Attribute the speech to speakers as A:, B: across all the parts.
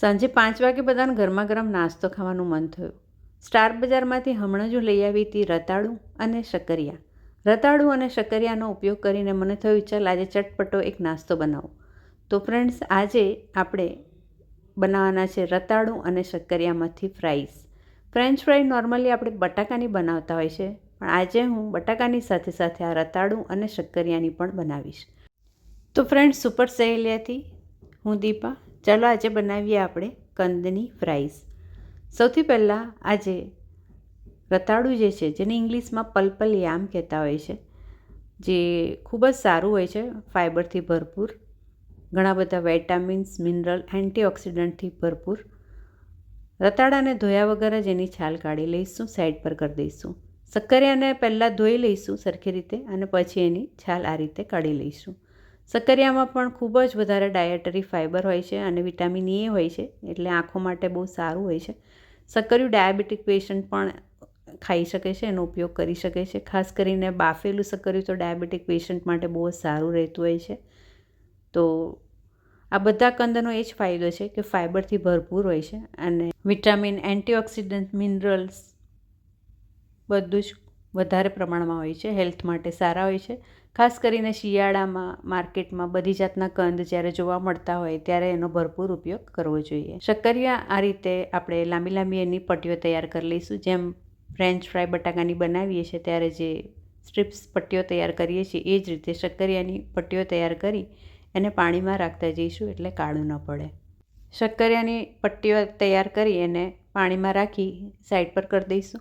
A: સાંજે પાંચ વાગે બધાને ગરમા ગરમ નાસ્તો ખાવાનું મન થયું. સ્ટાર બજારમાંથી હમણાં જ લઈ આવી હતી રતાળું અને શક્કરિયા. રતાળું અને શક્કરિયાનો ઉપયોગ કરીને મને થયું, ચાલ આજે ચટપટો એક નાસ્તો બનાવો. તો ફ્રેન્ડ્સ આજે આપણે બનાવવાના છે રતાળું અને શક્કરિયામાંથી ફ્રાઈઝ ફ્રેન્ચ ફ્રાઈ નોર્મલી આપણે બટાકાની બનાવતા હોય છે, પણ આજે હું બટાકાની સાથે સાથે આ રતાળું અને શક્કરિયાની પણ બનાવીશ. તો ફ્રેન્ડ્સ સુપર સહેલિયાથી હું દીપા ચાલો આજે બનાવીએ આપણે કંદની ફ્રાઈઝ સૌથી પહેલાં આજે રતાળું જે છે, જેને ઇંગ્લિશમાં પલપલ યામ કહેતા હોય છે, જે ખૂબ જ સારું હોય છે ફાઇબરથી ભરપૂર, ઘણા બધા વિટામિન્સ મિનરલ એન્ટીઓક્સિડન્ટથી ભરપૂર. રતાડાને ધોયા વગર જ એની છાલ કાઢી લઈશું સાઈડ પર કરી દઈશું. સક્કરિયાને પહેલાં ધોઈ લઈશું સરખી રીતે અને પછી એની છાલ આ રીતે કાઢી લઈશું. સક્કરિયામાં પણ ખૂબ જ વધારે ડાયટરી ફાઇબર હોય છે અને વિટામિન એ હોય છે, એટલે આંખો માટે બહુ સારું હોય છે. સક્કરિયું ડાયાબિટીક પેશન્ટ પણ ખાઈ શકે છે, એનો ઉપયોગ કરી શકે છે. ખાસ કરીને બાફેલું સક્કરિયું તો ડાયાબિટીક પેશન્ટ માટે બહુ જ સારું રહેતું હોય છે. તો આ બધા કંદનો એ જ ફાયદો છે કે ફાઇબરથી ભરપૂર હોય છે અને વિટામિન એન્ટીઓક્સિડન્ટ મિનરલ્સ બધું જ વધારે પ્રમાણમાં હોય છે, હેલ્થ માટે સારા હોય છે. ખાસ કરીને શિયાળામાં માર્કેટમાં બધી જાતના કંદ જ્યારે જોવા મળતા હોય ત્યારે એનો ભરપૂર ઉપયોગ કરવો જોઈએ. શક્કરિયા આ રીતે આપણે લાંબી લાંબી એની પટ્ટીઓ તૈયાર કરી લઈશું. જેમ ફ્રેન્ચ ફ્રાય બટાકાની બનાવીએ છીએ ત્યારે જે સ્ટ્રીપ્સ પટ્ટીઓ તૈયાર કરીએ છીએ, એ જ રીતે શક્કરિયાની પટ્ટીઓ તૈયાર કરી એને પાણીમાં રાખતા જઈશું એટલે કાળું ન પડે. શક્કરિયાની પટ્ટીઓ તૈયાર કરી એને પાણીમાં રાખી સાઈડ પર કરી દઈશું.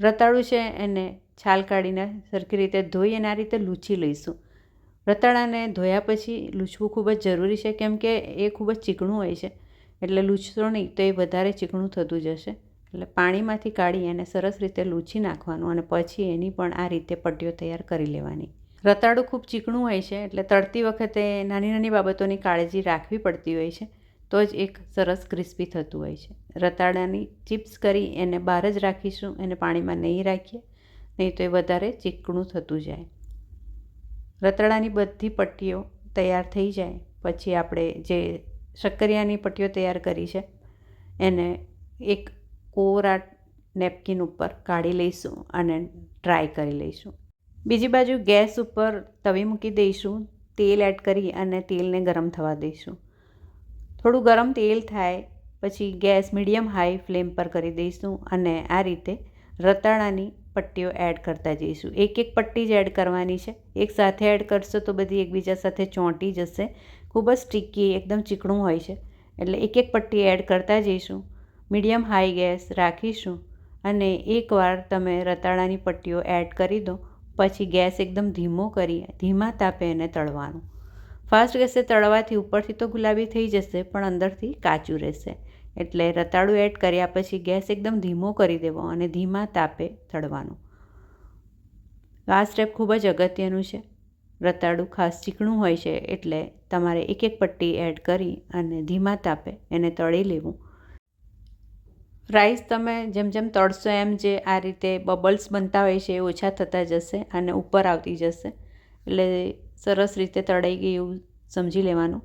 A: રતાળું છે એને છાલ કાઢીને સરખી રીતે ધોઈ અને આ રીતે લૂછી લઈશું. રતાળાને ધોયા પછી લૂછવું ખૂબ જ જરૂરી છે, કેમ કે એ ખૂબ જ ચીકણું હોય છે. એટલે લૂછશો નહીં તો એ વધારે ચીકણું થતું જશે. એટલે પાણીમાંથી કાઢી એને સરસ રીતે લૂછી નાખવાનું અને પછી એની પણ આ રીતે પટ્ટીઓ તૈયાર કરી લેવાની. રતાળું ખૂબ ચીકણું હોય છે, એટલે તળતી વખતે નાની નાની બાબતોની કાળજી રાખવી પડતી હોય છે. તો જ એક સરસ ક્રિસ્પી થતું હોય છે. રતાળાની ચિપ્સ કરી એને બહાર જ રાખીશું, એને પાણીમાં નહીં રાખીએ, નહીં તો એ વધારે ચીકણું થતું જાય. રતાળાની બધી પટ્ટીઓ તૈયાર થઈ જાય, પછી આપણે જે શક્કરિયાની પટ્ટીઓ તૈયાર કરી છે, એને એક કોરા નેપકિન ઉપર કાઢી લઈશું અને ડ્રાય કરી લઈશું. બીજી બાજુ ગેસ ઉપર તવી મૂકી દઈશું, તેલ એડ કરી અને તેલને ગરમ થવા દઈશું. થોડું ગરમ તેલ થાય, પછી ગેસ મીડિયમ હાઈ ફ્લેમ પર કરી દઈશું અને આ રીતે રતાળાની પટ્ટીઓ એડ કરતા જઈશું. એક એક પટ્ટી જ એડ કરવાની છે. એક સાથે એડ કરશો તો બધી એકબીજા સાથે ચોંટી જશે. ખૂબ જ સ્ટીકી, એકદમ ચીકણું હોય છે. એટલે એક એક પટ્ટી એડ કરતા જઈશું. મીડિયમ હાઈ ગેસ રાખીશું અને એકવાર તમે રતાળાની પટ્ટીઓ એડ કરી દો, પછી ગેસ એકદમ ધીમો કરી ધીમા તાપે એને તળવાનું. ફાસ્ટ ગેસે તળવાથી ઉપરથી તો ગુલાબી થઈ જશે, પણ અંદરથી કાચું રહેશે. એટલે રતાળું એડ કર્યા પછી ગેસ એકદમ ધીમો કરી દેવો અને ધીમા તાપે તળવાનું. આ સ્ટેપ ખૂબ જ અગત્યનું છે. રતાળું ખાસ ચીકણું હોય છે, એટલે તમારે એક એક પટ્ટી એડ કરી અને ધીમા તાપે એને તળી લેવું. રાઈસ તમે જેમ જેમ તળશો એમ જે આ રીતે બબલ્સ બનતા હોય છે એ ઓછા થતા જશે અને ઉપર આવતી જશે. એટલે સરસ રીતે તળાઈ ગઈ એવું સમજી લેવાનું.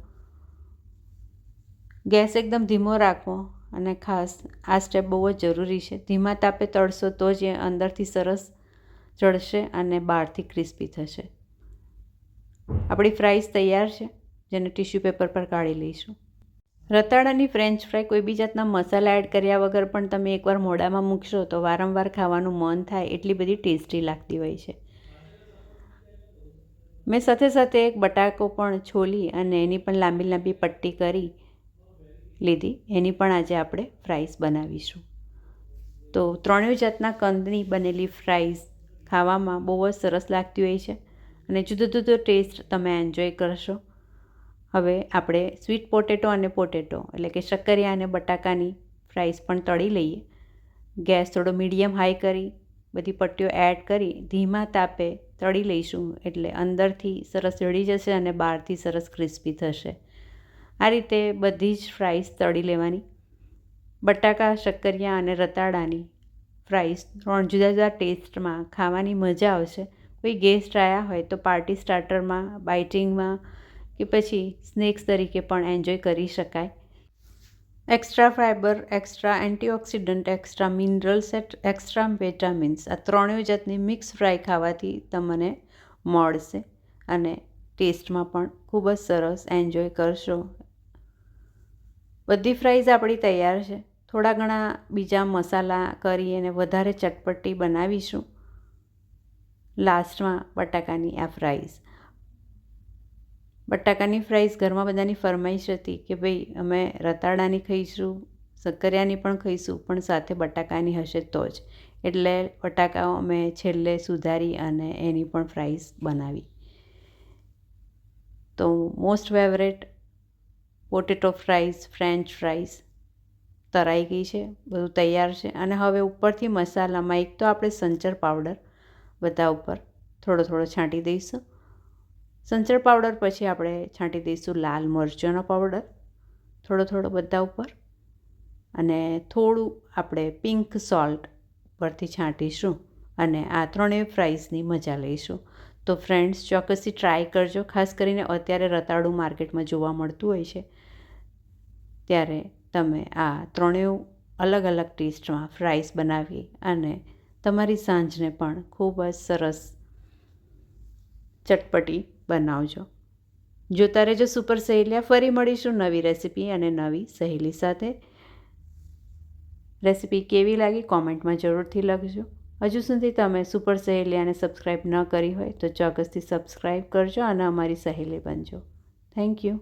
A: ગેસ એકદમ ધીમો રાખવો અને ખાસ આ સ્ટેપ બહુ જ જરૂરી છે. ધીમા તાપે તળશો તો જ એ અંદરથી સરસ ચડશે અને બહારથી ક્રિસ્પી થશે. આપણી ફ્રાઈઝ તૈયાર છે, જેને ટીશ્યુ પેપર પર કાઢી લઈશું. રતાળાની ફ્રેન્ચ ફ્રાય કોઈ બી જાતના મસાલા એડ કર્યા વગર પણ તમે એકવાર મોઢામાં મૂકશો તો વારંવાર ખાવાનું મન થાય, એટલી બધી ટેસ્ટી લાગતી હોય છે. મેં સાથે સાથે એક બટાકો પણ છોલી અને એની પણ લાંબી લાંબી પટ્ટી કરી લીધી. એની પણ આજે આપણે ફ્રાઈસ બનાવીશું. તો ત્રણેય જાતના કંદની બનેલી ફ્રાઈસ ખાવામાં બહુ જ સરસ લાગતી હોય છે અને જુદો જુદો ટેસ્ટ તમે એન્જોય કરશો. હવે આપણે સ્વીટ પોટેટો અને પોટેટો એટલે કે શક્કરિયા અને બટાકાની ફ્રાઈસ પણ તળી લઈએ. ગેસ થોડો મીડિયમ હાઈ કરી બધી પટ્ટીઓ એડ કરી ધીમા તાપે તળી લઈશું એટલે અંદરથી સરસ જળી જશે અને બહારથી સરસ ક્રિસ્પી થશે. આ રીતે બધી જ ફ્રાઈસ તળી લેવાની. બટાકા, શક્કરિયા અને રતાળાની ફ્રાઈસ ત્રણ જુદા જુદા ટેસ્ટમાં ખાવાની મજા આવશે. કોઈ ગેસ્ટ આવ્યા હોય તો પાર્ટી સ્ટાર્ટરમાં બાઇટિંગમાં કે પછી સ્નેક્સ તરીકે પણ એન્જોય કરી શકાય. Extra fibre extra antioxidant extra minerals extra vitamins આ ત્રણેય જાતની મિક્સ ફ્રાય ખાવાથી તમને મળશે અને ટેસ્ટમાં પણ ખૂબ જ સરસ એન્જોય કરશો. બધી ફ્રાઈઝ આપણી તૈયાર છે. થોડા ઘણા બીજા મસાલા કરી અને વધારે ચટપટી બનાવીશું. લાસ્ટમાં બટાકાની આ ફ્રાઈઝ બટાકાની ફ્રાઈઝ ઘરમાં બધાની ફરમાઈશ હતી કે ભાઈ, અમે રતાડાની ખાઈશું, શક્કરિયાની પણ ખાઈશું, પણ સાથે બટાકાની હશે તો જ. એટલે બટાકાઓ અમે છેલ્લે સુધારી અને એની પણ ફ્રાઈઝ બનાવી. તો most favourite potato fries French fries તરાઈ ગઈ છે, બધું તૈયાર છે. અને હવે ઉપરથી મસાલામાં એક તો આપણે સંચર પાવડર બધા ઉપર થોડો થોડો છાંટી દઈશું. સંચર પાવડર પછી આપણે છાંટી દઈશું લાલ મરચાંનો પાવડર, થોડો થોડો બધા ઉપર. અને થોડું આપણે પિંક સોલ્ટ પરથી છાંટીશું અને આ ત્રણેય ફ્રાઈઝની મજા લઈશું. તો ફ્રેન્ડ્સ, ચોક્કસથી ટ્રાય કરજો. ખાસ કરીને અત્યારે રતાળું માર્કેટમાં જોવા મળતું હોય છે, ત્યારે તમે આ ત્રણેય અલગ અલગ ટેસ્ટમાં ફ્રાઈઝ બનાવી અને તમારી સાંજને પણ ખૂબ જ સરસ ચટપટી બનાવજો. જોતા રહેજો સુપર સહેલિયા ફરી મળીશું નવી રેસીપી અને નવી સહેલી સાથે. રેસીપી કેવી લાગી કોમેન્ટમાં જરૂરથી લખજો. હજુ સુધી તમે સુપર સહેલિયાને સબસ્ક્રાઈબ ન કરી હોય તો ચોક્કસથી સબસ્ક્રાઈબ કરજો અને અમારી સહેલી બનજો. Thank you